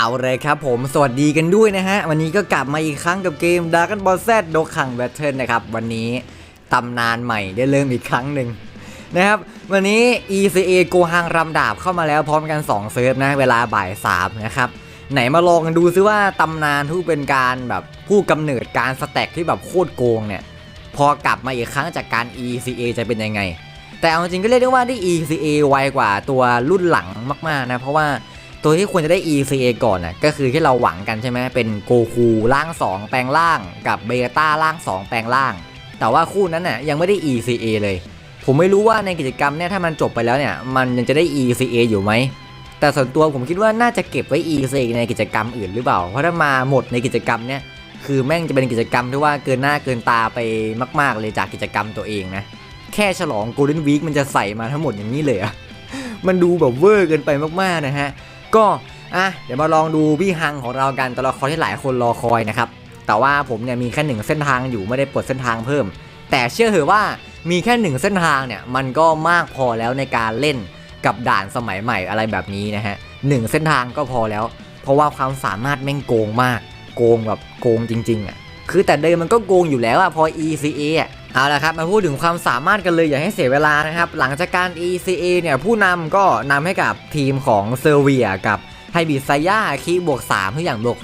เอาเลยครับผมสวัสดีกันด้วยนะฮะ วันนี้ก็กลับมาอีกครั้งกับเกม Dragon Ball Z โดคังแบทเทิลนะครับ วันนี้ตำนานใหม่ได้เริ่มอีกครั้งหนึ่งนะครับ วันนี้ ECA โกฮังรำดาบเข้ามาแล้วพร้อมกัน 2 เซิร์ฟนะ เวลาบ่าย3นะครับ ไหนมาลองกันดูซิว่าตำนานที่เป็นการแบบผู้กำเนิดการสแต็กที่แบบโคตรโกงเนี่ย พอกลับมาอีกครั้งจากการ ECA จะเป็นยังไง แต่เอาจริงก็เรียกได้ว่าได้ ECA ไวกว่าตัวรุ่นหลังมากๆนะเพราะว่า ตัวที่ควรจะได้ ECA ก่อนน่ะก็คือที่เราหวังกันใช่ไหมเป็นโกคูร่าง 2 แปลงร่างกับเบต้าร่าง 2 แปลงร่าง แต่ว่าคู่นั้นน่ะยังไม่ได้ ECA เลย ผมไม่รู้ว่าในกิจกรรมเนี่ยถ้ามันจบไปแล้วเนี่ยมันยังจะได้ ECA อยู่ไหมแต่ส่วนตัวผมคิดว่าน่าจะเก็บไว้ ECA ในกิจกรรมอื่นหรือเปล่า เพราะถ้ามาหมดในกิจกรรมเนี่ยคือแม่งจะเป็นกิจกรรมที่ว่าเกินหน้าเกินตาไปมาก ๆ เลยจากกิจกรรมตัวเองนะแค่ฉลอง Golden Week มันจะใส่มาทั้งหมดอย่างนี้เลยอะมันดูแบบเวอร์เกินไปมากๆนะฮะ ก็อะเดี๋ยวมาลองดูพี่ฮังของเรากันตัวละครที่หลายคนรอคอยนะครับแต่ว่าผมเนี่ยมีแค่หนึ่งเส้นทางอยู่ไม่ได้ปลดเส้นทางเพิ่ม แต่เชื่อเถอะว่ามีแค่หนึ่งเส้นทางเนี่ยมันก็มากพอแล้วในการเล่นกับด่านสมัยใหม่อะไรแบบนี้นะฮะหนึ่งเส้นทางก็พอแล้ว เพราะว่าความสามารถแม่งโกงมาก โกงแบบโกงจริงๆอะคือแต่เดิมมันก็โกงอยู่แล้วอะพอ ECA อะเอาละครับมาพูดถึงความสามารถกันเลยอย่าให้เสียเวลานะครับ หลังจากการ ECA เนี่ยผู้นำก็นำให้กับทีมของเซอร์เวียกับไฮบิไซย่าคีบวก3ทุกอย่างบวก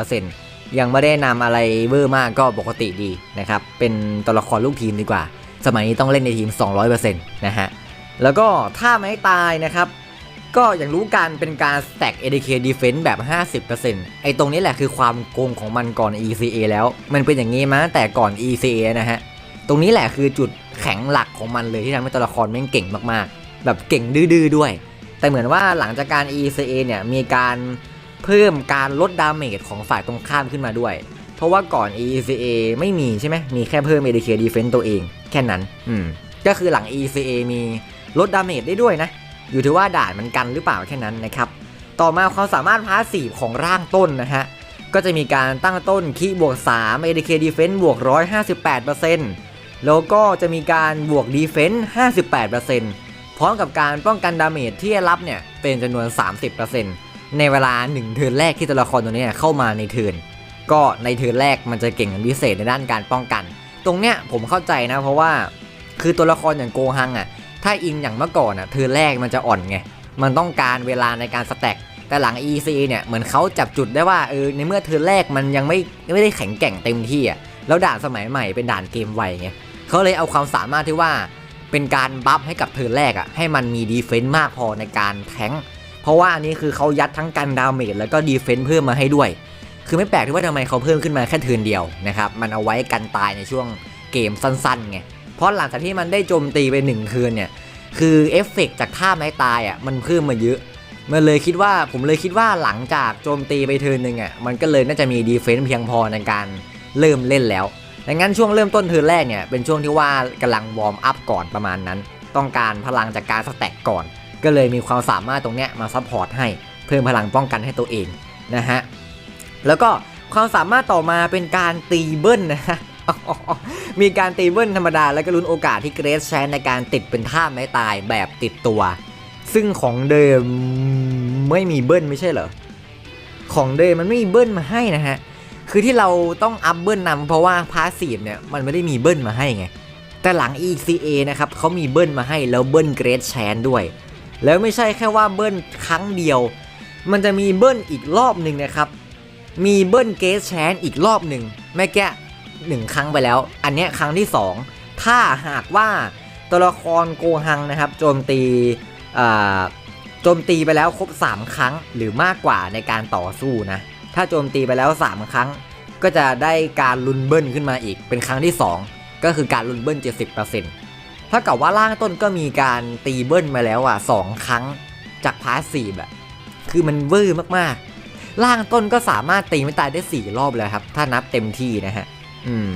170%ยังไม่ได้นำอะไรเวอร์มากก็ปกติดีนะครับ เป็นตัวละครลูกทีมดีกว่า สมัยนี้ต้องเล่นในทีม 200%นะฮะ แล้วก็ถ้าไม่ตายนะครับ ก็อย่างรู้กันเป็นการ stack ADK defense แบบ 50%ไอ้ตรงนี้แหละคือความโกงของมันก่อน ECA แล้ว มันเป็นอย่างนี้มาตั้งแต่ก่อน ECA นะฮะ ตรงนี้แหละคือจุดแข็งหลักของมันเลยที่ทำให้ตัวละครแม่งเก่งมากๆ แบบเก่งดื้อๆด้วย แต่เหมือนว่าหลังจากการ ECA เนี่ยมีการเพิ่มการลดดาเมจของฝ่ายตรงข้ามขึ้นมาด้วย เพราะว่าก่อน ECA ไม่มีใช่ไหมมีแค่เพิ่ม ADK defense ตัวเอง แค่นั้น อืม ก็คือหลัง ECA มีลดดาเมจได้ด้วยนะ อยู่ที่ว่าด่านมันกันหรือเปล่าแค่นั้นนะครับ ต่อมาความสามารถพาสซีฟของร่างต้นนะฮะ ก็จะมีการตั้งต้นคีบวก 3 ADK Defense บวก 158% แล้วก็จะมีการบวก Defense 58%พร้อมกับการป้องกันดาเมจที่รับเนี่ยเป็นจำนวน 30%ในเวลา 1 เทิร์นแรกที่ตัวละครตัวนี้เข้ามาในเทิร์นก็ในเทิร์นแรกมันจะเก่งเป็นพิเศษในด้านการป้องกัน ตรงเนี้ยผมเข้าใจนะเพราะว่าคือตัวละครอย่างโกฮังอะถ้าอิงอย่างเมื่อก่อนอะเทิร์นแรกมันจะอ่อนไงมันต้องการเวลาในการสแต็กแต่หลัง EC เนี่ยเหมือนเขาจับจุดได้ว่าเออในเมื่อเทิร์นแรกมันยังไม่ไม่ได้แข็งแกร่งเต็มที่อะแล้วด่านสมัยใหม่เป็นด่านเกมไวไง เขาเลยเอาความสามารถที่ว่าเป็นการบัฟให้กับเทิร์นแรกอะให้มันมีดีเฟนต์มากพอในการแทงเพราะว่าอันนี้คือเขายัดทั้งกันดาเมจแล้วก็ดีเฟนต์เพิ่มมาให้ด้วย คือไม่แปลกที่ว่าทำไมเขาเพิ่มขึ้นมาแค่เทิร์นเดียวนะครับมันเอาไว้กันตายในช่วงเกมสั้นๆไงเพราะหลังจากที่มันได้โจมตีไปหนึ่งเทิร์นเนี่ยคือเอฟเฟกต์จากท่าไม้ตายอะมันเพิ่มมาเยอะมันเลยคิดว่าผมเลยคิดว่าหลังจากโจมตีไปเทิร์นหนึ่งอะมันก็เลยน่าจะมีดีเฟนซ์เพียงพอในการเริ่มเล่นแล้ว ดังนั้นช่วงเริ่มต้นเทิร์นแรกเนี่ยเป็นช่วงที่ว่ากำลังวอร์มอัพก่อนประมาณนั้น ต้องการพลังจากการสแต็กก่อน ก็เลยมีความสามารถตรงเนี้ยมาซัพพอร์ตให้เพิ่มพลังป้องกันให้ตัวเองนะฮะแล้วก็ความสามารถต่อมาเป็นการตีเบิ้ลนะฮะมีการตีเบิ้ลธรรมดา แล้วก็ลุ้นโอกาสที่เกรซแชนในการติดเป็นท่าไม้ตายแบบติดตัว ซึ่งของเดิมไม่มีเบิ้ลไม่ใช่เหรอของเดิมมันไม่มีเบิ้ลมาให้นะฮะ คือที่เราต้องอัพเบิ้ลนำเพราะว่าพาสซีฟเนี่ยมันไม่ได้มีเบิ้ลมาให้ไง แต่หลัง ECA นะครับเขามีเบิ้ลมาให้แล้วเบิ้ลเกรซแชนด้วย แล้วไม่ใช่แค่ว่าเบิ้ลครั้งเดียว มันจะมีเบิ้ลอีกรอบหนึ่งนะครับ มีเบิ้ลเกสแชนอีกรอบหนึ่งแม่แกะหนึ่งครั้งไปแล้ว อันเนี้ยครั้งที่ 2 ถ้าหากว่าตัวละครโกฮังนะครับโจมตีอ่าโจมตีไปแล้วครบ 3 ครั้งหรือมากกว่าในการต่อสู้นะ ถ้าโจมตีไปแล้ว 3 ครั้ง ก็จะได้การลุนเบิ้ลขึ้นมาอีกเป็นครั้งที่ 2 ก็คือการลุนเบิ้ล 70%ถ้ากับว่าล่างต้นก็มีการตีเบิ้ลมาแล้วอะสองครั้งจากพาสซีฟอะคือมันเวอร์มากๆ ล่างต้นก็สามารถตีไม่ตายได้ 4 รอบเลยครับ ถ้านับเต็มที่นะฮะ อืม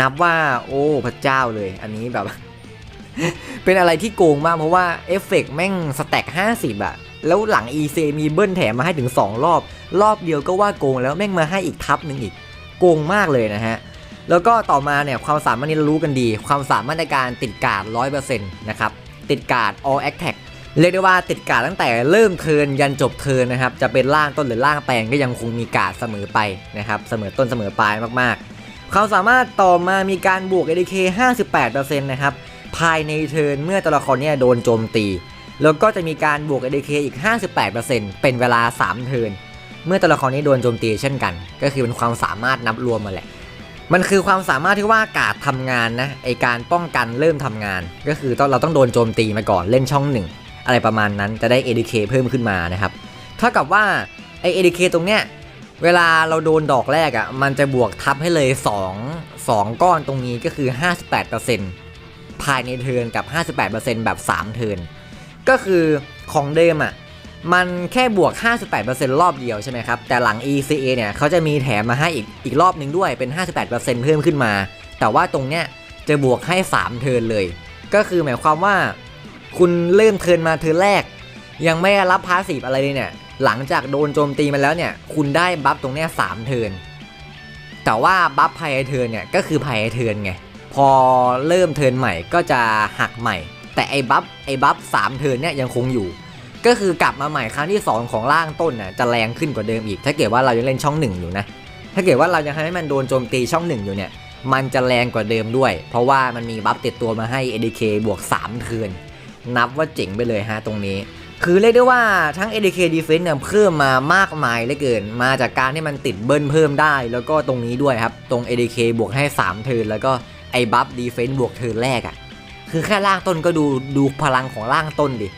นับว่า โอ้พระเจ้าเลย อันนี้แบบ เป็นอะไรที่โกงมากเพราะว่าเอฟเฟกต์แม่งสแต็ก50อะ แล้วหลัง EC มีเบิ้ลแถมมาให้ถึง 2 รอบ รอบเดียวก็ว่าโกงแล้วแม่งมาให้อีกทับหนึ่งอีก โกงมากเลยนะฮะ แล้วก็ต่อมาเนี่ยความสามารถนี้รู้กันดี ความสามารถในการติดการ์ด100%นะครับ ติดการ์ด all attack เรียกได้ว่าติดการ์ดตั้งแต่เริ่มเทิร์นยันจบเทิร์นนะครับ จะเป็นล่างต้นหรือล่างแปลงก็ยังคงมีการ์ดเสมอไปนะครับ เสมอต้นเสมอปลายมากๆเขาสามารถต่อมามีการบวก ADK 58%นะครับภายในเทิร์นเมื่อตัวละครเนี่ยโดนโจมตี แล้วก็จะมีการบวก ADK อีก 58%เป็นเวลา 3 เทิร์น เมื่อตัวละครนี้โดนโจมตีเช่นกัน ก็คือเป็นความสามารถนับรวมมาแหละ มันคือความสามารถที่ว่ากาดทำงานนะ ไอการป้องกันเริ่มทำงาน ก็คือต้องเราต้องโดนโจมตีมาก่อนเล่นช่องหนึ่งอะไรประมาณนั้นจะได้ ADK เพิ่มขึ้นมานะครับ เท่ากับว่าไอ ADK ตรงเนี้ยเวลาเราโดนดอกแรกอะ่ะมันจะบวกทับให้เลย 2 2 ก้อนตรงนี้ก็คือ 58%ภายในเทินกับ 58%แบบ 3 เทิน ก็คือของเดิมอะ่ะมันแค่บวก 58%รอบเดียวใช่ไหมครับ แต่หลัง ECA เนี่ยเขาจะมีแถมมาให้อีกอีกรอบหนึ่งด้วยเป็น 58%เพิ่มขึ้นมา แต่ว่าตรงเนี้ยจะบวกให้ 3 เทิร์นเลย ก็คือหมายความว่า คุณเริ่มเทิร์นมาเทิร์นแรก ยังไม่รับพาสีอะไรเลยเนี่ย หลังจากโดนโจมตีมาแล้วเนี่ย คุณได้บัฟตรงเนี้ยสามเทิร์นแต่ว่าบัฟภายในเทิร์นเนี่ยก็คือภายในเทิร์นไง พอเริ่มเทิร์นใหม่ก็จะหักใหม่ แต่ไอ้บัฟไอ้บัฟสามเทิร์นเนี่ยยังคงอยู่ ก็คือกลับมาใหม่ครั้งที่ 2 ของร่างต้นน่ะจะแรงขึ้นกว่าเดิมอีก ถ้าเกิดว่าเรายังเล่นช่องหนึ่งอยู่นะ ถ้าเกิดว่าเรายังให้มันโดนโจมตีช่องหนึ่งอยู่เนี่ย มันจะแรงกว่าเดิมด้วย เพราะว่ามันมีบัฟติดตัวมาให้ ADK บวก3เทิร์นนับว่าเจ๋งไปเลยฮะตรงนี้ คือเรียกได้ว่าทั้ง ADK Defense เนี่ยเพิ่มมามากมายเหลือเกิน มาจากการที่มันติดเบิ้ลเพิ่มได้ แล้วก็ตรงนี้ด้วยครับ ตรง ADK บวกให้ 3 เทิร์นแล้วก็ไอ้บัฟ Defense บวกเทิร์นแรกอะ่ะ คือแค่ล่างต้นก็ดูดูพลังของล่างต้นดิ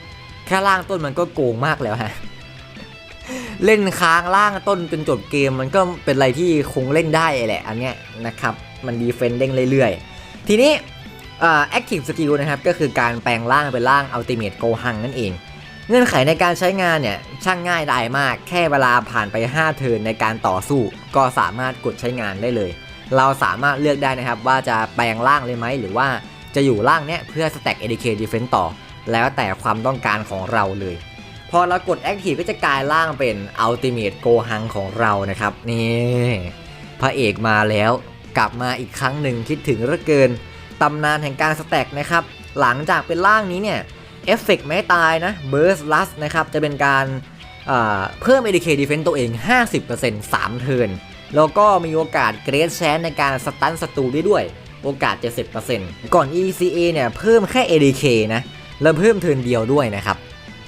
แค่ล่างต้นมันก็โกงมากแล้วฮะเล่นค้างล่างต้นจนจบเกมมันก็เป็นอะไรที่คงเล่นได้แหละอันเนี้ยนะครับมันดีเฟนเด้งเรื่อยๆ ทีนี้แอคทีฟสกิลนะครับก็คือการแปลงร่างเป็นร่างอัลติเม e โกหังนั่นเอง เงื่อนไขในการใช้งานเนี่ยช่างง่ายดายมากแค่เวลาผ่านไป 5 เทิร์นในการต่อสู้ ก็สามารถกดใช้งานได้เลย เราสามารถเลือกได้นะครับว่าจะแปลงร่างเลยไหมหรือว่า จะอยู่ร่างเนี้ยเพื่อสแต็ก ADK Defense ต่อ แล้วแต่ความต้องการของเราเลย พอเรากด Active ก็จะกลายร่างเป็น Ultimate Go h a n ของเรานะครับ นี่ พระเอกมาแล้วกลับมาอีกครั้งหนึ่งคิดถึงเหลือเกินตำนานแห่งการสแต็กนะครับ หลังจากเป็นร่างนี้เนี่ยเอฟเฟกไม่ตายนะ Burst Lust นะครับ จะเป็นการเพิ่ม ADK Defense ตัวเอง 50% 3 เทิร์นแล้วก็มีโอกาสเกรดแชนในการสตันศัตรูได้ด้วย โอกาส 70%ก่อน ECA เนี่ยเพิ่มแค่ ADK นะแล้วเพิ่มเทินเดียวด้วยนะครับ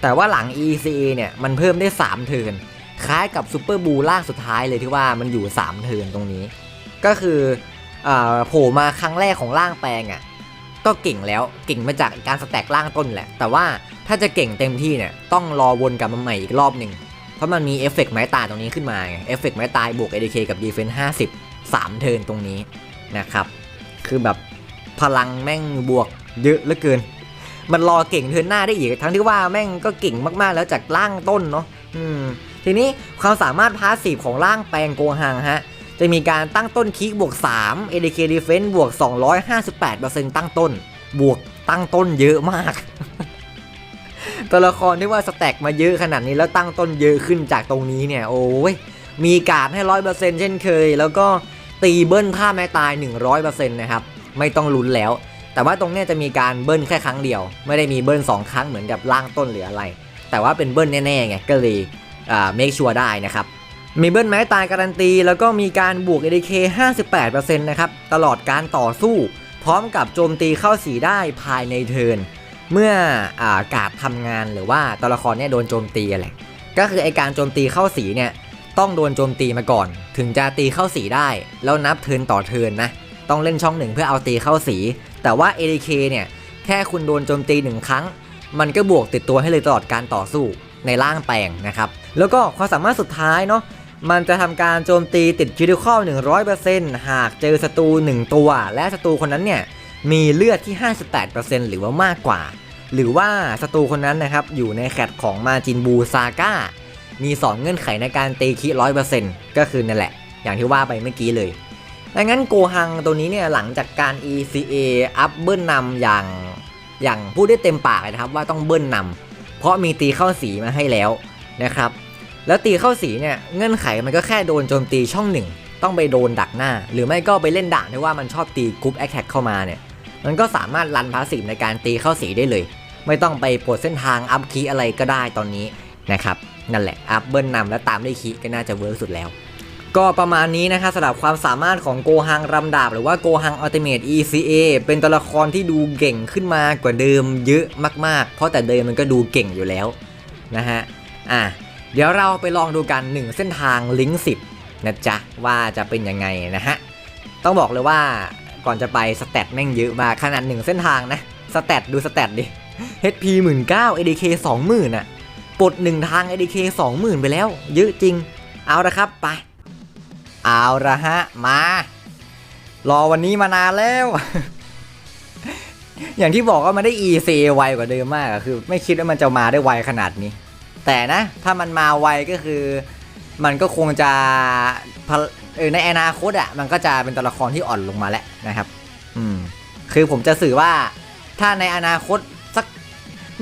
แต่ว่าหลัง ECA เนี่ยมันเพิ่มได้ 3 เทินคล้ายกับซูเปอร์บูล่างสุดท้ายเลยที่ว่ามันอยู่ 3 เทินตรงนี้ ก็คือโผล่มาครั้งแรกของร่างแปลงอะ่ะก็เก่งแล้วเก่งมาจากการสแต็กร่างต้นแหละ แต่ว่าถ้าจะเก่งเต็มที่เนี่ยต้องรอวนกลับมาใหม่อีกรอบหนึ่งเพราะมันมีเอฟเฟกต์ไม้ตายตรงนี้ขึ้นมาไงเอฟเฟกต์ไม้ตายบวก ADK กับ Defense 50 3เทินตรงนี้นะครับ คือแบบพลังแม่งบวกเยอะเหลือเกิน มันรอเก่งเทินหน้าได้อีก ทั้งที่ว่าแม่งก็เก่งมากๆแล้วจากร่างต้นเนาะอืมทีนี้ความสามารถพาสซีฟของร่างแปลงโกหังฮะ จะมีการตั้งต้นคิกบวก3 ADK Defense บวก 258%ตั้งต้น บวกตั้งต้นเยอะมาก ตัวละครที่ว่าสแต็กมาเยอะขนาดนี้แล้วตั้งต้นเยอะขึ้นจากตรงนี้เนี่ย โอ้ยมีการให้100%เช่นเคย แล้วก็ ตีเบิ้ลท่าแม่ตาย 100%นะครับ ไม่ต้องลุ้นแล้ว แต่ว่าตรงนี้จะมีการเบิ้ลแค่ครั้งเดียว ไม่ได้มีเบิ้ล2 ครั้งเหมือนกับล่างต้นหรืออะไร แต่ว่าเป็นเบิ้ลแน่ๆไงก็เลยอ่า make sure ได้นะครับมีเบิ้ลไม้ตายการันตี แล้วก็มีการบวก ADK 58%นะครับตลอดการต่อสู้ พร้อมกับโจมตีเข้าสีได้ภายในเทิร์นเมื่ออากาศทำงานหรือว่าตัวละครเนี่ยโดนโจมตีอะไรก็คือไอการโจมตีเข้าสีเนี่ย ต้องโดนโจมตีมาก่อน ถึงจะตีเข้าสีได้ แล้วนับเทินต่อเทินนะ ต้องเล่นช่องหนึ่งเพื่อเอาตีเข้าสี แต่ว่า ADK เนี่ย แค่คุณโดนโจมตีหนึ่งครั้ง มันก็บวกติดตัวให้เลยตลอดการต่อสู้ในร่างแปลงนะครับ แล้วก็ความสามารถสุดท้ายเนาะมันจะทำการโจมตีติดคิริคอล100%หากเจอศัตรู1 ตัว และศัตรูคนนั้นเนี่ยมีเลือดที่ 58%หรือว่ามากกว่า หรือว่าศัตรูคนนั้นนะครับอยู่ในแคตของมาจินบูซาก้า มี 2 เงื่อนไขในการตีคิ100%ก็คือนั่นแหละ อย่างที่ว่าไปเมื่อกี้เลย ดังนั้นโกฮังตัวนี้เนี่ยหลังจากการ ECA อัพเบิ้ลนำอย่างอย่างพูดได้เต็มปากเลยนะครับว่าต้องเบิ้ลนำเพราะมีตีเข้าสีมาให้แล้วนะครับ แล้วตีเข้าสีเนี่ยเงื่อนไขมันก็แค่โดนโจมตีช่องหนึ่งต้องไปโดนดักหน้า หรือไม่ก็ไปเล่นด่านที่ว่ามันชอบตีกรุ๊ปแอคแท็กเข้ามาเนี่ยมันก็สามารถรันพาสีในการตีเข้าสีได้เลย ไม่ต้องไปปลดเส้นทางอัพคีอะไรก็ได้ตอนนี้นะครับ นั่นแหละอัพเบิลนำแล้วตามด้วยคีก็น่าจะเวิร์กสุดแล้ว ก็ประมาณนี้นะครับสำหรับความสามารถของโกฮังรำดาบ หรือว่าโกฮังอัลติเมท ECA เป็นตัวละครที่ดูเก่งขึ้นมากว่าเดิมเยอะมากๆ เพราะแต่เดิมมันก็ดูเก่งอยู่แล้วนะฮะอะเดี๋ยวเราไปลองดูกัน 1 เส้นทางลิงก์10นะจ๊ะว่าจะเป็นยังไงนะฮะต้องบอกเลยว่าก่อนจะไปสเตตแม่งเยอะมากขนาดหนึ่งเส้นทางนะสเตตดูสเตตดิ HP 19,000 ADK 20,000อะ ปลดหนึ่งทาง ADK 20,000 ไปแล้ว เยอะจริง เอาละครับไป เอาละฮะ มา รอวันนี้มานานแล้ว อย่างที่บอกว่ามันได้ EC ไวกว่าเดิมมากอะคือ ไม่คิดว่ามันจะมาได้ไวขนาดนี้ แต่นะ ถ้ามันมาไวก็คือ มันก็คงจะในอนาคตอะมันก็จะเป็นตัวละครที่อ่อนลงมาแล้วนะครับ อืมคือผมจะสื่อว่าถ้าในอนาคต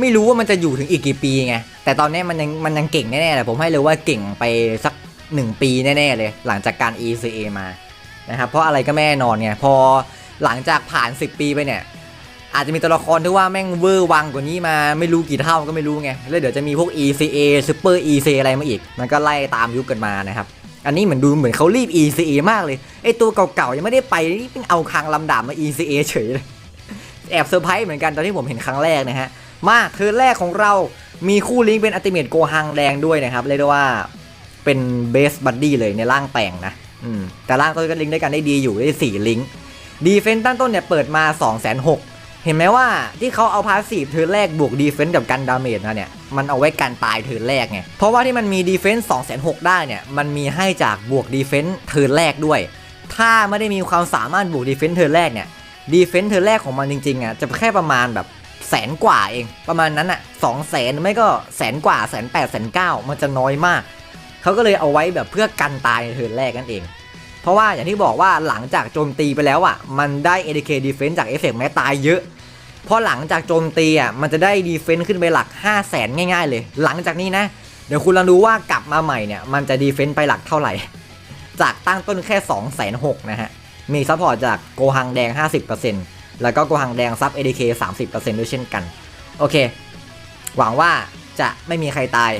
ไม่รู้ว่ามันจะอยู่ถึงอีกกี่ปีไงแต่ตอนนี้มันยังมันยังเก่งแน่ๆเลยผมให้เลยว่าเก่งไปสักหนึ่งปีแน่ๆเลย หลังจากการ ECA มานะครับเพราะอะไรก็ไม่แน่นอนไงพอหลังจากผ่าน 10 ปีไปเนี่ยอาจจะมีตัวละครที่ว่าแม่งเวอร์วังกว่านี้มาไม่รู้กี่เท่าก็ไม่รู้ไงแล้วเดี๋ยวจะมีพวก ECA Super ECA อะไรมาอีก มันก็ไล่ตามยุคกันมานะครับอันนี้เหมือนดูเหมือนเขารีบ ECA มากเลยไอตัวเก่าๆยังไม่ได้ไปนี่เพิ่งเอาคางลำดาบมา ECA เฉยเลยแอบเซอร์ไพรส์เหมือนกันตอนที่ผมเห็นครั้งแรกนะฮะ มาเทิร์นแรกของเรามีคู่ลิงก์เป็นอัติเมตโกฮังแดงด้วยนะครับ เรียกได้ว่าเป็นเบสบัดดี้เลยในร่างแปลงนะอืมแต่ร่างต้นก็ลิงก์ด้กันได้ดีอยู่ได้สี่ลิงก์ดีเฟนต์ตั้งต้นเนี่ยเปิดมา2 6 0 0 0เห็นไหมว่าที่เขาเอาพาสซีฟเทิร์นแรกบวกดีเฟนต์กับกันดาเมจมาเนี่ยมันเอาไว้กันตายเทิร์นแรกไงเพราะว่าที่มันมีดีเฟนต์2 6 0 0 0ได้เนี่ยมันมีให้จากบวกดีเฟนต์เทิร์นแรกด้วย ถ้าไม่ได้มีความสามารถบวกดีเฟนต์เทิร์นแรกเนี่ยดีเฟนต์เทิร์นแรกของมันจริงๆอะจะแค่ประมาณแบบ แสนกว่าเอง ประมาณนั้นอะสองแสนไม่ก็แสนกว่าแสนแปดแสนเก้ามันจะน้อยมาก เขาก็เลยเอาไว้แบบเพื่อกันตายในเทิร์นแรกนั่นเอง เพราะว่าอย่างที่บอกว่าหลังจากโจมตีไปแล้วอะมันได้ ADK Defense จากเอฟเฟกต์แม้ตายเยอะพราะหลังจากโจมตีอะมันจะได้ดีเฟน s ์ขึ้นไปหลัก 5 0 0แสนง่ายๆเลย หลังจากนี้นะ เดี๋ยวคุณลองดูว่ากลับมาใหม่เนี่ย มันจะดีเฟน s ์ไปหลักเท่าไหร่ จากตั้งต้นแค่ 2 6 0 0 0 0นะฮะ มีซัพพอร์ตจากโกหังแดง 50% แล้วก็โกหังแดงซับ ADK 30%ด้วยเช่นกัน โอเค หวังว่าจะไม่มีใครตาย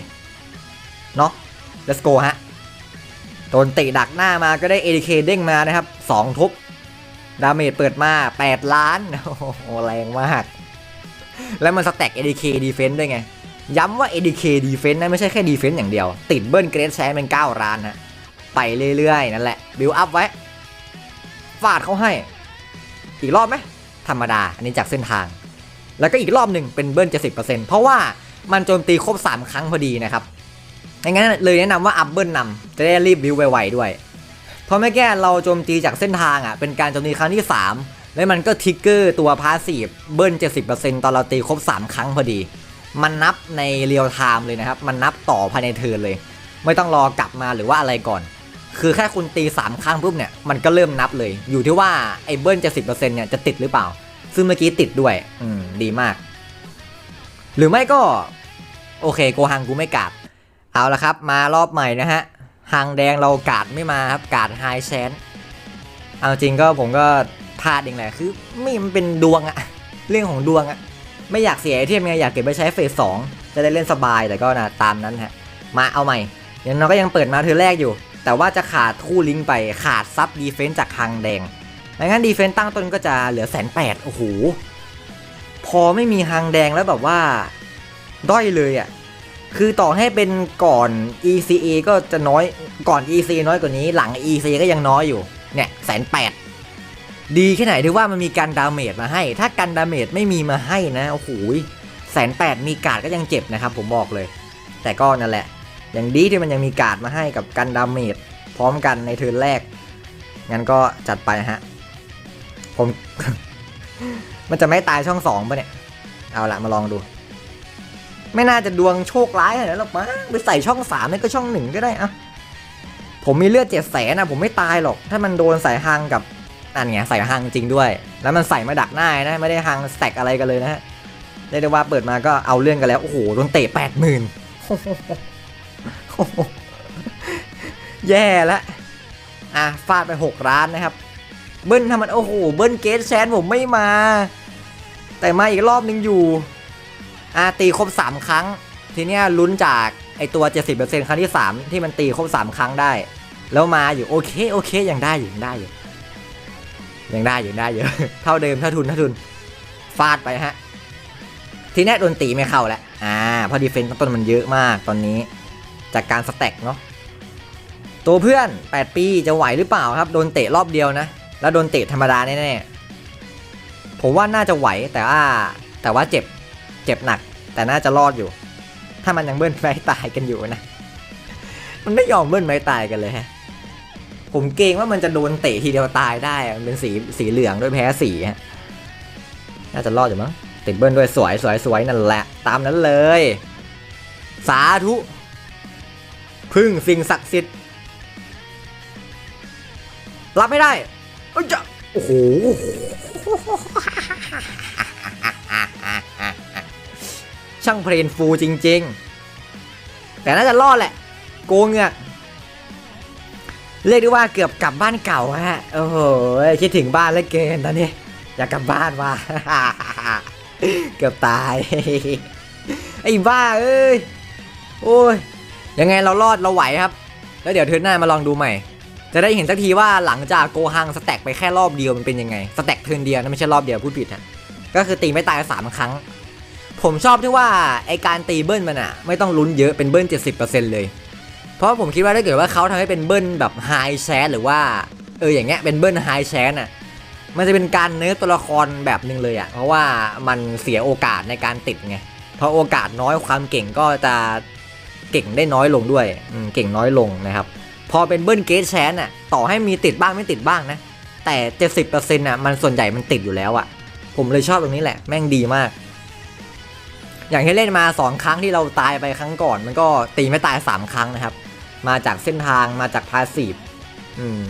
เนาะ let's go ฮะ โดนตะดักหน้ามาก็ได้ ADK เด้งมานะครับ 2 ทุบ ดาเมจเปิดมา 8 ล้าน โอ้โห แรงมาก แล้วมันสแต็ก ADK Defense ด้วยไง ย้ำว่า ADK Defense นะไม่ใช่แค่ Defense อย่างเดียว ติดเบิ้ลเกรดแชนเป็น 9 ล้านนะไปเรื่อยๆ นั่นแหละ บิลอัพไว้ ฟาดเขาให้ อีกรอบไหม ธรรมดา อันนี้จากเส้นทาง แล้วก็อีกรอบหนึ่งเป็นเบิ้ลจะ10%เปอร์เซ็นต์เพราะว่ามันโจมตีครบ3ครั้งพอดีนะครับงั้นเลยแนะนำว่าอัพเบิ้ลนำจะได้รีบบิวไวๆด้วย เพราะไม่แก้เราโจมตีจากเส้นทางอะเป็นการโจมตีครั้งที่ 3 แล้วมันก็ทิกเกอร์ตัวพาสซีฟเบิ้ล 70%ตอนเราตีครบ 3 ครั้งพอดี มันนับในเรียลไทม์เลยนะครับ มันนับต่อภายในเทิร์นเลย ไม่ต้องรอกลับมาหรือว่าอะไรก่อน คือแค่คุณตี 3 ครั้งปุ๊บเนี่ยมันก็เริ่มนับเลย อยู่ที่ว่าไอ้เบิ้ล70%เนี่ยจะติดหรือเปล่า ซึ่งเมื่อกี้ติดด้วย อืม ดีมาก หรือไม่ก็ โอเคโกฮังกูไม่กาดเอาละครับ มารอบใหม่นะฮะหางแดงเรากาดไม่มาครับกาดไฮแชนเอาจริงก็ผมก็พลาดเองแหละคือไม่มันเป็นดวงอะเรื่องของดวงอะไม่อยากเสียไอเทมไงอยากเก็บไปใช้เฟสสองจะได้เล่นสบายแต่ก็นะตามนั้นฮะมาเอาใหม่ย่างน้อยก็ยังเปิดมาเธอแรกอยู่ แต่ว่าจะขาดคู่ลิงไปขาดซับดีเฟนซ์จากหางแดงไม่งั้นดีเฟนซ์ตั้งต้นก็จะเหลือแสนแปดโอ้โห พอไม่มีหางแดงแล้วแบบว่า ด้อยเลยอะ่ะ คือต่อให้เป็นก่อน ECA ก็จะน้อยก่อน EC น้อยกว่านี้ หลัง EC ก็ยังน้อยอยู่ เนี่ยแสนแปดดีแค่ไหนที่ว่ามันมีการดาเมจมาให้ ถ้าการดาเมจไม่มีมาให้นะ โอ้โหแสนแปดมีการ์ดก็ยังเจ็บนะครับผมบอกเลย แต่ก็นั่นแหละ อย่างดีที่มันยังมีการ์ดมาให้กับการดาเมจพร้อมกันในเทิร์นแรก งั้นก็จัดไปฮะ ผม มันจะไม่ตายช่องสองปะเนี่ย เอาละมาลองดู ไม่น่าจะดวงโชคร้ายขนาดนั้นหรอกมั้งไปใส่ช่องสามนี่ก็ช่องหนึ่งก็ได้อะผมมีเลือดเจ็ดแสนนะผมไม่ตายหรอก ถ้ามันโดนใส่หังกับอันนี้ใส่หังจริงด้วย แล้วมันใส่มาดักหน้านะ ไม่ได้หังสแต็กอะไรกันเลยนะฮะเรียกได้ว่าเปิดมาก็เอาเรื่องกันแล้ว โอ้โหโดนเตะแปดหมื่น แย่แล้วอะฟาดไปหกล้านนะครับ เบิ้ลทำมัน โอ้โห เบิ้ลเกตแชนผมไม่มา แต่มาอีกรอบนึงอยู่อะตีครบ 3 ครั้ง ทีเนี้ยลุ้นจากไอตัว 70%ครั้งที่ 3 ที่มันตีครบ 3 ครั้งได้ แล้วมาอยู่โอเคโอเคยังได้อยู่ยังได้อยู่ยังได้อยู่ยังได้อยู่เท่าเดิมเท่าทุนเท่าทุนฟาดไปฮะทีเนี้ยโดนตีไม่เข้าแล้วอ่าเพราะดีเฟนต์ต้นมันเยอะมากตอนนี้ จากการสแต็กเนาะตัวเพื่อน 8 ปีจะไหวหรือเปล่าครับ โดนเตะรอบเดียวนะ แล้วโดนเตะธรรมดาแน่ๆผมว่าน่าจะไหวแต่ว่าแต่ว่าเจ็บเจ็บหนัก แต่น่าจะรอดอยู่ ถ้ามันยังเบิ้ลไม้ตายกันอยู่นะ มันไม่ยอมเบิ้ลไม้ตายกันเลยฮะผมเกรงว่ามันจะโดนเตะทีเดียวตายได้ มันเป็นสีสีเหลืองด้วยแพ้สีฮะน่าจะรอดอยู่มั้งติดเบิ้ลด้วยสวยสวยสวยนั่นแหละ ตามนั้นเลย สาธุ พึ่งสิ่งศักดิ์สิทธิ์ รับไม่ได้จะโอ้โห ช่างเพลนฟูจริง ๆ แต่น่าจะรอดแหละ โกงอะเรียกได้ว่าเกือบกลับบ้านเก่าฮะ โอ้โห คิดถึงบ้านเหลือเกินตอนนี้ อยากกลับบ้านว่ะ เกือบตาย ไอ้บ้าเอ้ย โอ้ย ยังไงเรารอดเราไหวครับ แล้วเดี๋ยวเทิร์นหน้ามาลองดูใหม่ จะได้เห็นสักทีว่าหลังจากโกฮังสแต็กไปแค่รอบเดียวมันเป็นยังไงสแต็กเทิร์นเดียวนะไม่ใช่รอบเดียวพูดผิดฮะก็คือตีไม่ตายสามครั้ง ผมชอบที่ว่าไอการตีเบิ้ลมันอะไม่ต้องลุ้นเยอะเป็นเบิ้ล70%เลย เพราะผมคิดว่าถ้าเกิดว่าเขาทำให้เป็นเบิ้ลแบบไฮแชหรือว่าเอออย่างเงี้ยเป็นเบิ้ลไฮแชน่ะมันจะเป็นการเนื้อตัวละครแบบหนึ่งเลยอะ่ะเพราะว่ามันเสียโอกาสในการติดไงเพราะโอกาสน้อยความเก่งก็จะ เก่งได้น้อยลงด้วยเก่งน้อยลงนะครับ พอเป็นเบิ้ลเกตแชนอะต่อให้มีติดบ้างไม่ติดบ้างนะ แต่ 70%อะมันส่วนใหญ่มันติดอยู่แล้วอะ ผมเลยชอบตรงนี้แหละ แม่งดีมาก อย่างที่เล่นมา 2 ครั้งที่เราตายไปครั้งก่อน มันก็ตีไม่ตาย 3 ครั้งนะครับ มาจากเส้นทางมาจากพาสีฟอืม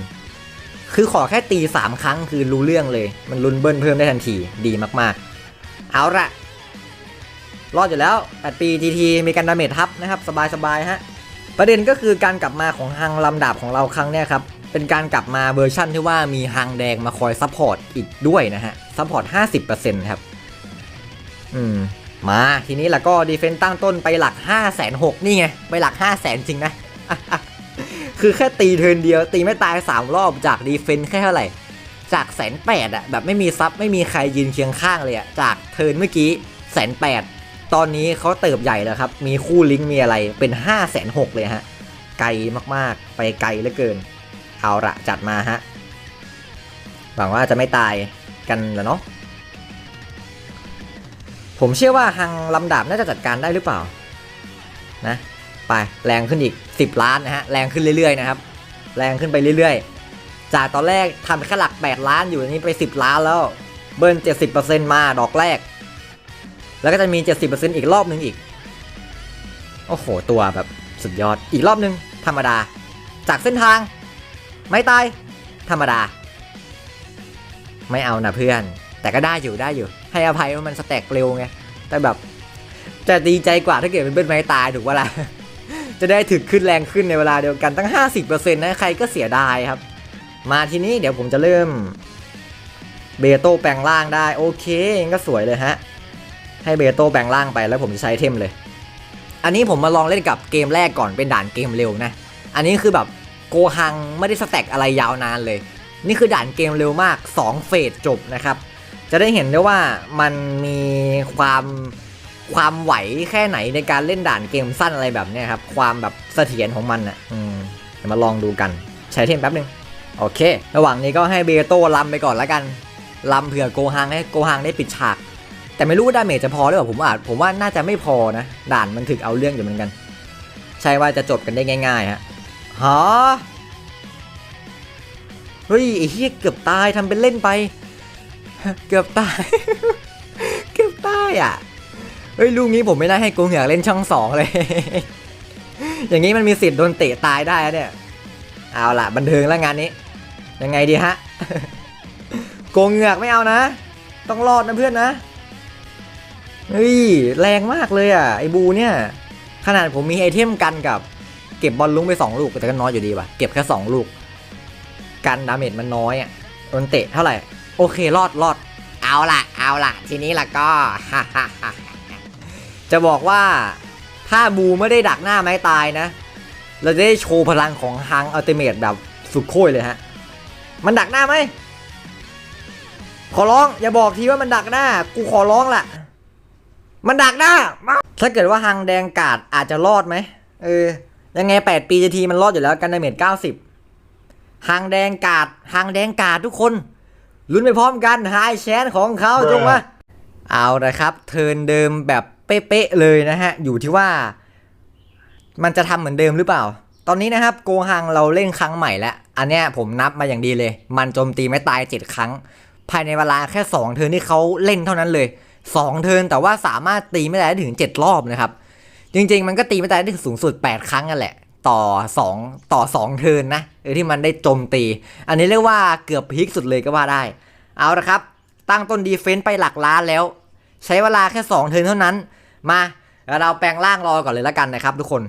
คือขอแค่ตี 3 ครั้งคือรู้เรื่องเลย มันลุนเบิ้ลเพิ่มได้ทันทีดีมากๆ เอาละ รอดอยู่แล้ว 8 ปี GT มีการดาเมจทับนะครับ สบายๆฮะ ประเด็นก็คือการกลับมาของฮังลำดาบของเราครั้งเนี้ยครับ เป็นการกลับมาเวอร์ชั่นที่ว่ามีฮังแดงมาคอยซัพพอร์ตอีกด้วยนะฮะ ซัพพอร์ต 50%ครับ อืม มาทีนี้แล้วก็ดีเฟนต์ตั้งต้นไปหลัก 5 6 0 0 0นี่ไง ไปหลัก 5 0 0 0 0 0จริงนะ คือแค่ตีเทินเดียว ตีไม่ตาย 3 รอบจากดีเฟนต์แค่เท่าไหร่จากแสนแปดอะแบบไม่มีซับไม่มีใครยืนเคียงข้างเลยอะจากเทินเมื่อกี้แสนแปด ตอนนี้เขาเติบใหญ่แล้วครับ มีคู่ลิงก์มีอะไรเป็น5้าแสนหกเลยฮะ ไกลมากๆ ไปไกลเหลือเกิน เอาละจัดมาฮะ หวังว่าจะไม่ตายกันแล้วเนาะ ผมเชื่อว่าฮังลำดาบน่าจะจัดการได้หรือเปล่า นะ ไปแรงขึ้นอีก 10 ล้านนะฮะ แรงขึ้นเรื่อยๆนะครับ แรงขึ้นไปเรื่อยๆ จากตอนแรกทำแค่หลัก 8 ล้านอยู่นนี้ไป 10 ล้านแล้ว เบิร์น70%มาดอกแรก แล้วก็จะมี 70%อีกรอบนึงอีก โอ้โห ตัวแบบสุดยอด อีกรอบนึง ธรรมดา จากเส้นทาง ไม่ตาย ธรรมดา ไม่เอานะเพื่อน แต่ก็ได้อยู่ได้อยู่ ให้อภัยว่ามันสแต็กเร็วไง แต่แบบ จะดีใจกว่าถ้าเกิดเป็นเบิ้ลไม้ตายถูกปะล่ะ จะได้ถึกขึ้นแรงขึ้นในเวลาเดียวกันตั้ง 50%นะใครก็เสียดายครับ มาทีนี้เดี๋ยวผมจะเริ่ม เบโต้แปลงร่างได้ โอเคก็สวยเลยฮะ ให้เบโต้แปลงร่างไปแล้วผมจะใช้เทมเลย อันนี้ผมมาลองเล่นกับเกมแรกก่อนเป็นด่านเกมเร็วนะ อันนี้คือแบบโกฮังไม่ได้สแต็กอะไรยาวนานเลย นี่คือด่านเกมเร็วมาก 2 เฟสจบนะครับ จะได้เห็นได้ว่ามันมีความความไหวแค่ไหนในการเล่นด่านเกมสั้นอะไรแบบนี้ครับ ความแบบเสถียรของมันอะอืมเดี๋ยวมาลองดูกัน ใช้เทมแป๊บนึงโอเค ระหว่างนี้ก็ให้เบโต้ลำไปก่อนแล้วกันลำเผื่อโกฮังให้โกฮังได้ปิดฉาก แต่ไม่รู้ว่าดาเมจจะพอหรือเปล่าผมว่าผมว่าน่าจะไม่พอนะ ด่านมันถึกเอาเรื่องอยู่เหมือนกัน ใช่ว่าจะจบกันได้ง่ายๆฮะฮะเฮ้ยไอ้เหี้ยเกือบตายทำเป็นเล่นไป เกือบตาย เกือบตายอะเฮ้ยลูกนี้ผมไม่ได้ให้กูเหงือกเล่นช่องสองเลย อย่างนี้มันมีสิทธิ์โดนเตะตายได้เนี่ย เอาล่ะ บันเทิงแล้วงานนี้ ยังไงดีฮะโกงเหงือกไม่เอานะ ต้องรอดนะเพื่อนนะ เฮ้ยแรงมากเลยอะไอ้บูเนี่ย ขนาดผมมีไอเทมกันกับเก็บบอลลุ้งไป 2 ลูกแต่ก็น้อยอยู่ดีว่ะเก็บแค่ 2 ลูก กันดาเมจมันน้อยอะโดนเตะเท่าไหร่ โอเครอดรอดเอาล่ะ เอาล่ะ ทีนี้ล่ะก็ จะบอกว่าถ้าบูไม่ได้ดักหน้าไม้ตายนะ เราจะได้โชว์พลังของฮังอัลติเมทแบบสุดโค้ยเลยฮะ มันดักหน้าไหมขอร้องอย่าบอกทีว่ามันดักหน้า กูขอร้องล่ะ มันดักหน้า ถ้าเกิดว่าฮังแดงกาดอาจจะรอดไหม เออ ยังไง 8 ปีจะทีมันรอดอยู่แล้วกันดาเมจ90ฮังแดงกาดฮังแดงกาดทุกคนลุ้นไปพร้อมกันไฮแชนของเขาจงว่าเอาละครับ เทินเดิมแบบเป๊ะๆเลยนะฮะ อยู่ที่ว่า มันจะทำเหมือนเดิมหรือเปล่า ตอนนี้นะครับ โกฮังเราเล่นครั้งใหม่แล้ว อันเนี้ยผมนับมาอย่างดีเลย มันโจมตีไม่ตาย 7 ครั้ง ภายในเวลาแค่ 2 เทินที่เขาเล่นเท่านั้นเลย 2 เทินแต่ว่าสามารถตีไม่ได้ถึง 7 รอบนะครับ จริง ๆ มันก็ตีไม่ได้ถึงสูงสุด 8 ครั้งนั่นแหละ ต่อ 2 ต่อ 2 เทินนะเออที่มันได้โจมตี อันนี้เรียกว่าเกือบพีคสุดเลยก็ว่าได้ เอาละครับ ตั้งต้นดีเฟนต์ไปหลักล้านแล้ว ใช้เวลาแค่ 2 เทินเท่านั้น มาเราแปลงร่างรอก่อนเลยแล้วกันนะครับทุกคน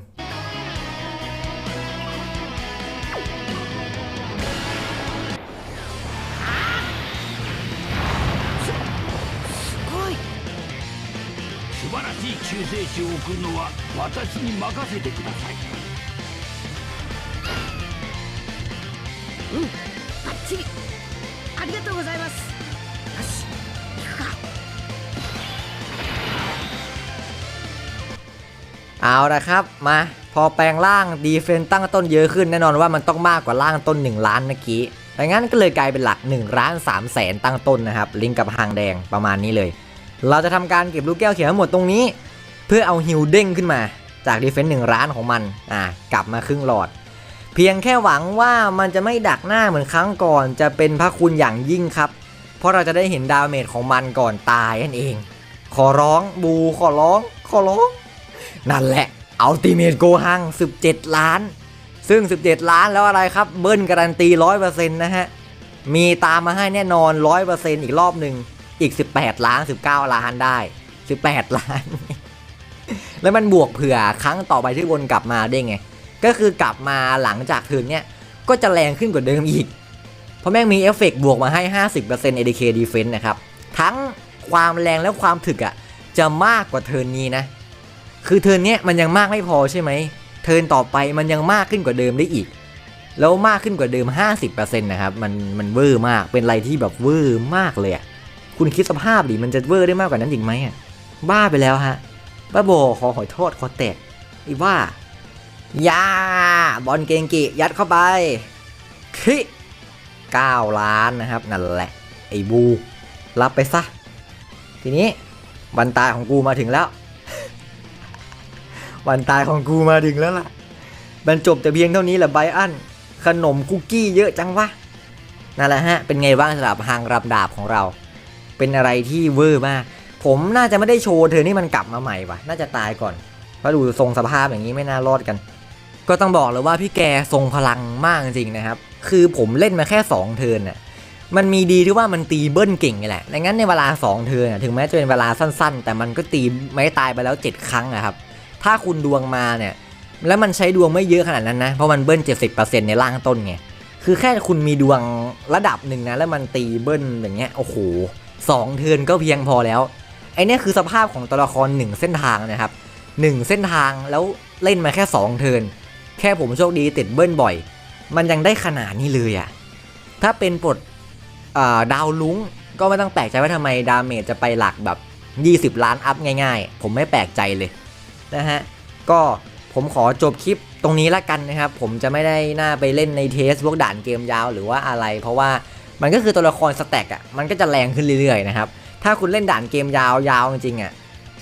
晴らしい救世主を送るのは私に任せてくださいうんバッチリありがとうございますよし行くか เอาละครับมาพอแปลงร่างดีเฟนตั้งต้นเยอะขึ้นแน่นอนว่ามันต้องมากกว่าร่างต้น 1 ล้านเมื่อกี้ดังนั้นก็เลยกลายเป็นหลัก1ล้าน3แสนตั้งต้นนะครับ ลิงก์กับหางแดงประมาณนี้เลย เราจะทำการเก็บลูกแก้วเขียวทั้งหมดตรงนี้ เพื่อเอาฮิวเด้งขึ้นมาจากดีเฟนต์หนึ่งล้านของมันอ่ากลับมาครึ่งหลอด เพียงแค่หวังว่ามันจะไม่ดักหน้าเหมือนครั้งก่อน จะเป็นพระคุณอย่างยิ่งครับ เพราะเราจะได้เห็นดาเมจของมันก่อนตายนั่นเอง ขอร้องบูขอร้อง ขอร้อง นั่นแหละอัลติเม e โกฮัง 17 ล้าน ซึ่ง 17 ล้านแล้วอะไรครับ เบิ้ลการันตี 100%นะฮะ มีตามมาให้แน่นอน 100%อีกรอบหนึ่งอีก 18 ล้าน 19 ล้านได้ 18 ล้าน แล้วมันบวกเผื่อครั้งต่อไปที่วนกลับมาได้ไง ก็คือกลับมาหลังจากคืนเนี้ยก็จะแรงขึ้นกว่าเดิมอีก เพราะแม่งมีเอฟเฟกต์บวกมาให้ 50% ADK Defense นะครับ ทั้งความแรงและความถึกอะ่ะจะมากกว่าเทิร์นนี้นะ คือเทิร์นเนี้ยมันยังมากไม่พอใช่ไหม เทิร์นต่อไปมันยังมากขึ้นกว่าเดิมได้อีก แล้วมากขึ้นกว่าเดิม 50%นะครับ มันมันเวอร์มาก เป็นอะไรที่แบบเวอร์มากเลยอะคุณคิดสภาพดิ มันจะเวอร์ได้มากกว่านั้นจริงไหมอะ บ้าไปแล้วฮะ บ้าโบขอหอยโทษขอแตกอีว่ายาบอลเกงกิยัดเข้าไปคิ9ล้านนะครับ นั่นแหละ ไอ้บู รับไปซะ ทีนี้วันตายของกูมาถึงแล้ววันตายของกูมาถึงแล้วล่ะมันจบแต่เพียงเท่านี้แหละไบอัน ขนมคุกกี้เยอะจังวะนั่นแหละฮะ เป็นไงบ้างสำหรับหางรับดาบของเรา เป็นอะไรที่เวอร์มาก ผมน่าจะไม่ได้โชว์เธอนี่มันกลับมาใหม่วะน่าจะตายก่อนเพราะดูทรงสภาพอย่างนี้ไม่น่ารอดกัน ก็ต้องบอกเลยว่าพี่แกทรงพลังมากจริงๆนะครับ คือผมเล่นมาแค่ 2 เทิร์นน่ะ มันมีดีที่ว่ามันตีเบิ้ลเก่งแหละ ดังนั้นในเวลา 2 เทิร์นน่ะถึงแม้จะเป็นเวลาสั้นๆ แต่มันก็ตีไม่ตายไปแล้ว 7 ครั้งอะครับ ถ้าคุณดวงมาเนี่ย แล้วมันใช้ดวงไม่เยอะขนาดนั้นนะ เพราะมันเบิ้ล 70%ในร่างต้นไง คือแค่คุณมีดวงระดับหนึ่งนะ แล้วมันตีเบิ้ลอย่างเงี้ย โอ้โหสองเทิร์นก็เพียงพอแล้ว อเนี้ยคือสภาพของตัวละครหนึ่งเส้นทางนะครับหนึ่งเส้นทางแล้วเล่นมาแค่สองเทินแค่ผมโชคดีติดเบิ้ลบ่อย มันยังได้ขนาดนี้เลยอะถ้าเป็นปลดาดาวลุ้งก็ไม่ต้องแปลกใจว่าทำไมดาเมจจะไปหลักแบบ 20 ล้านอัพง่ายๆ ผมไม่แปลกใจเลยนะฮะ ก็ผมขอจบคลิปตรงนี้ละกันนะครับ ผมจะไม่ได้น่าไปเล่นในเทสพวกด่านเกมยาวหรือว่าอะไร เพราะว่ามันก็คือตัวละครสแต็กอะมันก็จะแรงขึ้นเรื่อยๆนะครับ ถ้าคุณเล่นด่านเกมยาวๆจริงๆอะ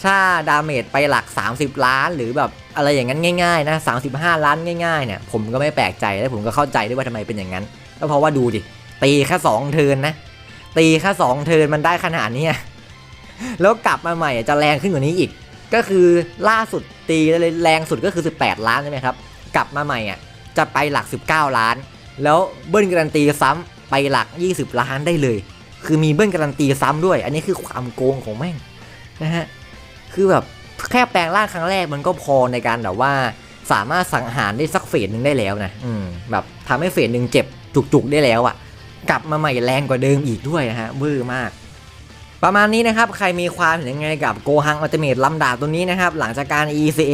ถ้าดาเมจไปหลัก 30 ล้านหรือแบบอะไรอย่างนั้นง่ายๆนะ35 ล้านง่ายๆเนี่ยผมก็ไม่แปลกใจและผมก็เข้าใจด้วยว่าทำไมเป็นอย่างนั้นก็เพราะว่าดูดิตีแค่2เทินนะตีแค่2เทินมันได้ขนาดนี้แล้วกลับมาใหม่อะจะแรงขึ้นกว่านี้อีก ก็คือล่าสุดตีเลยแรงสุดก็คือ 18 ล้านใช่ไหมครับ กลับมาใหม่อะจะไปหลัก 19 ล้าน แล้วเบิ้ลการันตีซ้ำไปหลัก 20 ล้านได้เลย คือมีเบิ้ลการันตีซ้ำด้วย อันนี้คือความโกงของแม่งนะฮะ คือแบบแค่แปลงร่างครั้งแรกมันก็พอในการแบบว่า สามารถสังหารได้สักเฟสหนึ่งได้แล้วนะ อืม แบบทำให้เฟสหนึ่งเจ็บจุกๆได้แล้วอะ่ะ กลับมาใหม่แรงกว่าเดิมอีกด้วยนะฮะเวอมาก ประมาณนี้นะครับ ใครมีความเห็นยังไงกับโกฮังอัลติเมทลำดาบตัวนี้นะครับ หลังจากการ ECA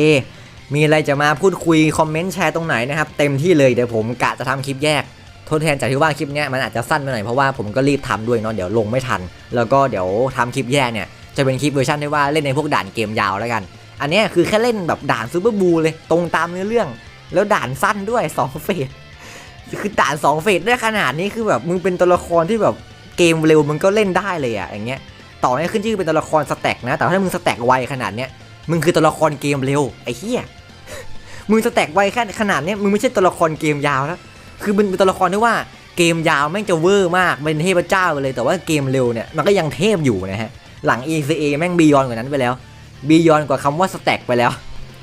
มีอะไรจะมาพูดคุยคอมเมนต์แชร์ตรงไหนนะครับ เต็มที่เลยเดี๋ยวผมกะจะทำคลิปแยก ทดแทนจากที่ว่าคลิปเนี้ยมันอาจจะสั้นไปหน่อยเพราะว่าผมก็รีบทำด้วยเนาะเดี๋ยวลงไม่ทัน แล้วก็เดี๋ยวทำคลิปแยกเนี่ยจะเป็นคลิปเวอร์ชันที่ว่าเล่นในพวกด่านเกมยาวแล้วกัน อันนี้คือแค่เล่นแบบด่านซูเปอร์บูลเลยตรงตามเนื้อเรื่อง แล้วด่านสั้นด้วยสองเฟสคือด่านสองเฟสได้ขนาดนี้คือแบบมึงเป็นตัวละครที่แบบเกมเร็วมึงก็เล่นได้เลยอะอย่างเงี้ยต่อให้ขึ้นชื่อเป็นตัวละครสแต็กนะ แต่ถ้ามึงสแต็กไวขนาดเนี้ยมึงคือตัวละครเกมเร็วไอ้เหี้ยมึงสแต็กไวแค่ขนาดเนี้ยมึงไม่ใช่ตัวละครเกมยาวแล้ว คือมึงเป็นตัวละครที่ว่าเกมยาวแม่งจะเวอร์มากเป็นเทพเจ้าไปเลย แต่ว่าเกมเร็วเนี่ยมันก็ยังเทพอยู่นะฮะหลัง ECA แม่งบียอนกว่านั้นไปแล้วบียอนกว่าคำว่าสแต็กไปแล้ว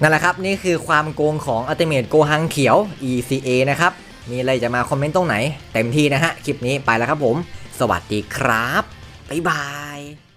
นั่นแหละครับ นี่คือความโกงของ Ultimate โกหังเขียว ECA นะครับ มีอะไรจะมาคอมเมนต์ตรงไหน เต็มที่นะฮะ คลิปนี้ไปแล้วครับผม สวัสดีครับ บ๊ายบาย